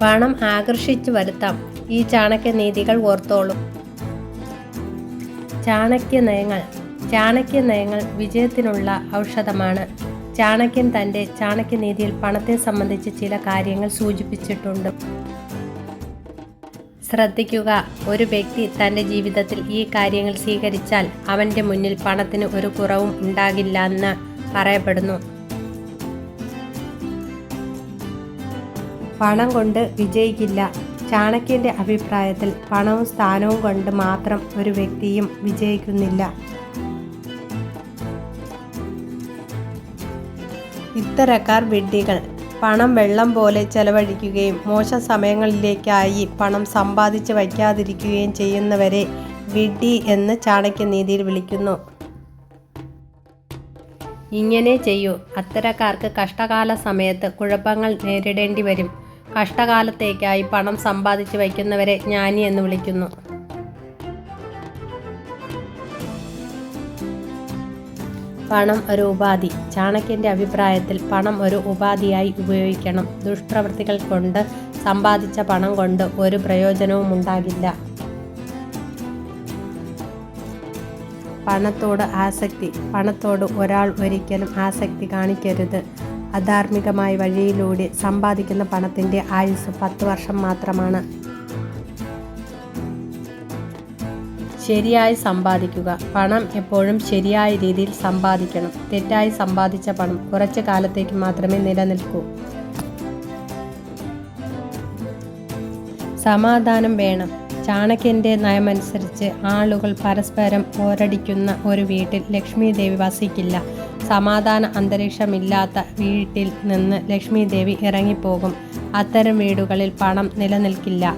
പണം ആകർഷിച്ചു വരുത്താം. ഈ ചാണക്യ നീതികൾ ഓർത്തോളും. ചാണക്യ നയങ്ങൾ ചാണക്യ നയങ്ങൾ വിജയത്തിനുള്ള ഔഷധമാണ്. ചാണക്യൻ തന്റെ ചാണക്യനീതിയിൽ പണത്തെ സംബന്ധിച്ച് ചില കാര്യങ്ങൾ സൂചിപ്പിച്ചിട്ടുണ്ട്. ശ്രദ്ധിക്കുക. ഒരു വ്യക്തി തന്റെ ജീവിതത്തിൽ ഈ കാര്യങ്ങൾ സ്വീകരിച്ചാൽ അവന്റെ മുന്നിൽ പണത്തിന് ഒരു കുറവും ഉണ്ടാകില്ല എന്ന് പറയപ്പെടുന്നു. പണം കൊണ്ട് വിജയിക്കില്ല. ചാണക്യന്റെ അഭിപ്രായത്തിൽ പണവും സ്ഥാനവും കൊണ്ട് മാത്രം ഒരു വ്യക്തിയും വിജയിക്കുന്നില്ല. ഇത്തരക്കാർ വിഡ്ഢികൾ. പണം വെള്ളം പോലെ ചെലവഴിക്കുകയും മോശ സമയങ്ങളിലേക്കായി പണം സമ്പാദിച്ച് വയ്ക്കാതിരിക്കുകയും ചെയ്യുന്നവരെ വിഡ്ഢി എന്ന് ചാണക്യനീതിയിൽ വിളിക്കുന്നു. ഇങ്ങനെ ചെയ്യൂ. അത്തരക്കാർക്ക് കഷ്ടകാല സമയത്ത് കുഴപ്പങ്ങൾ നേരിടേണ്ടി വരും കഷ്ടകാലത്തേക്കായി പണം സമ്പാദിച്ച് വയ്ക്കുന്നവരെ ജ്ഞാനി എന്ന് വിളിക്കുന്നു. പണം ഒരു ഉപാധി. ചാണക്യന്റെ അഭിപ്രായത്തിൽ പണം ഒരു ഉപാധിയായി ഉപയോഗിക്കണം. ദുഷ്പ്രവൃത്തികൾ കൊണ്ട് സമ്പാദിച്ച പണം കൊണ്ട് ഒരു പ്രയോജനവും ഉണ്ടാകില്ല. പണത്തോട് ആസക്തി. പണത്തോട് ഒരാൾ ഒരിക്കലും ആസക്തി കാണിക്കരുത്. അധാർമികമായ വഴിയിലൂടെ സമ്പാദിക്കുന്ന പണത്തിന്റെ ആയുസ് പത്ത് വർഷം മാത്രമാണ്. ശരിയായി സമ്പാദിക്കുക. പണം എപ്പോഴും ശരിയായ രീതിയിൽ സമ്പാദിക്കണം. തെറ്റായി സമ്പാദിച്ച പണം കുറച്ചു കാലത്തേക്ക് മാത്രമേ നിലനിൽക്കൂ. സമാധാനം വേണം. ചാണക്യന്റെ നയമനുസരിച്ച് ആളുകൾ പരസ്പരം പോരടിക്കുന്ന ഒരു വീട്ടിൽ ലക്ഷ്മി ദേവി വസിക്കില്ല. സമാധാന അന്തരീക്ഷമില്ലാത്ത വീട്ടിൽ നിന്ന് ലക്ഷ്മി ദേവി ഇറങ്ങിപ്പോകും. അത്തരം വീടുകളിൽ പണം നിലനിൽക്കില്ല.